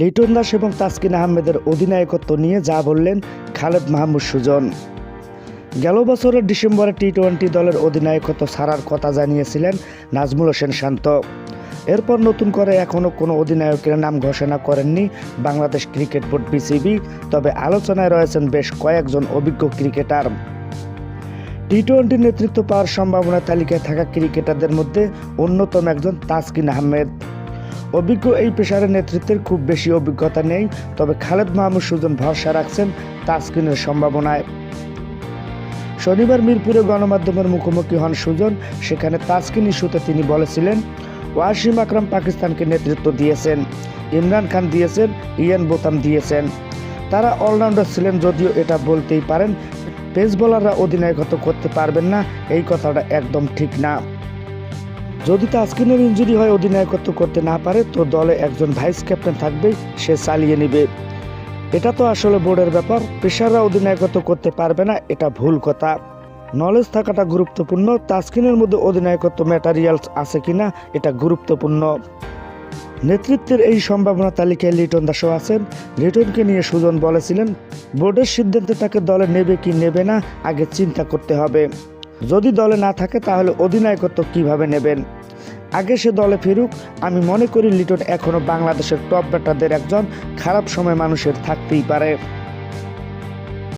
লিটন দাস এবং তাসকিন আহমেদের অধিনায়কত্ব নিয়ে যা বললেন খালেদ মাহমুদ সুজন। গেল বছরের ডিসেম্বরে টি টোয়েন্টি দলের অধিনায়কত্ব ছাড়ার কথা জানিয়েছিলেন নাজমুল হোসেন শান্ত। এরপর নতুন করে এখনও কোনো অধিনায়কের নাম ঘোষণা করেননি বাংলাদেশ ক্রিকেট বোর্ড বিসিবি, তবে আলোচনায় রয়েছেন বেশ কয়েকজন অভিজ্ঞ ক্রিকেটার। টি টোয়েন্টি নেতৃত্ব পাওয়ার সম্ভাবনা তালিকায় থাকা ক্রিকেটারদের মধ্যে অন্যতম একজন তাসকিন আহমেদ। অভিজ্ঞ এই পেশারের নেতৃত্বের খুব বেশি অভিজ্ঞতা নেই, তবে খালেদ মাহমুদ সুজন ভরসা রাখছেন তাসকিনের সম্ভাবনায়। শনিবার মিরপুরে গণমাধ্যমের মুখোমুখি হন সুজন, সেখানে তাসকিন ইস্যুতে তিনি বলেছিলেন, ওয়াসিম আকরাম পাকিস্তানকে নেতৃত্ব দিয়েছেন, ইমরান খান দিয়েছেন, ইয়ান বোতাম দিয়েছেন। তারা অলরাউন্ডার ছিলেন যদিও এটা বলতেই পারেন, পেস বোলাররা অধিনায়কত্ব করতে পারবেন না, এই কথাটা একদম ঠিক না। যদি তাসকিনের ইঞ্জুরি হয়, অধিনায়কত্ব করতে না পারে, তো দলে একজন ভাইস ক্যাপ্টেন থাকবেই, সে চালিয়ে নেবে। এটা তো আসলে বোর্ডের ব্যাপার পেশাররা অধিনায়কত্ব করতে পারবে না, এটা ভুল কথা। নলেজ থাকাটা গুরুত্বপূর্ণ তাসকিনের মধ্যে অধিনায়কত্ব ম্যাটারিয়ালস আছে কিনা, এটা গুরুত্বপূর্ণ। নেতৃত্বের এই সম্ভাবনা তালিকায় লিটন দাসও আছেন। লিটনকে নিয়ে সুজন বলেছিলেন, বোর্ডের সিদ্ধান্তে তাকে দলে নেবে কি নেবে না, আগে চিন্তা করতে হবে। যদি দলে না থাকে, তাহলে অধিনায়কত্ব কীভাবে নেবেন? আগে সে দলে ফিরুক, আমি মনে করি লিটন এখনও বাংলাদেশের টপ ব্যাটারদের একজন খারাপ সময় মানুষের থাকতেই পারে।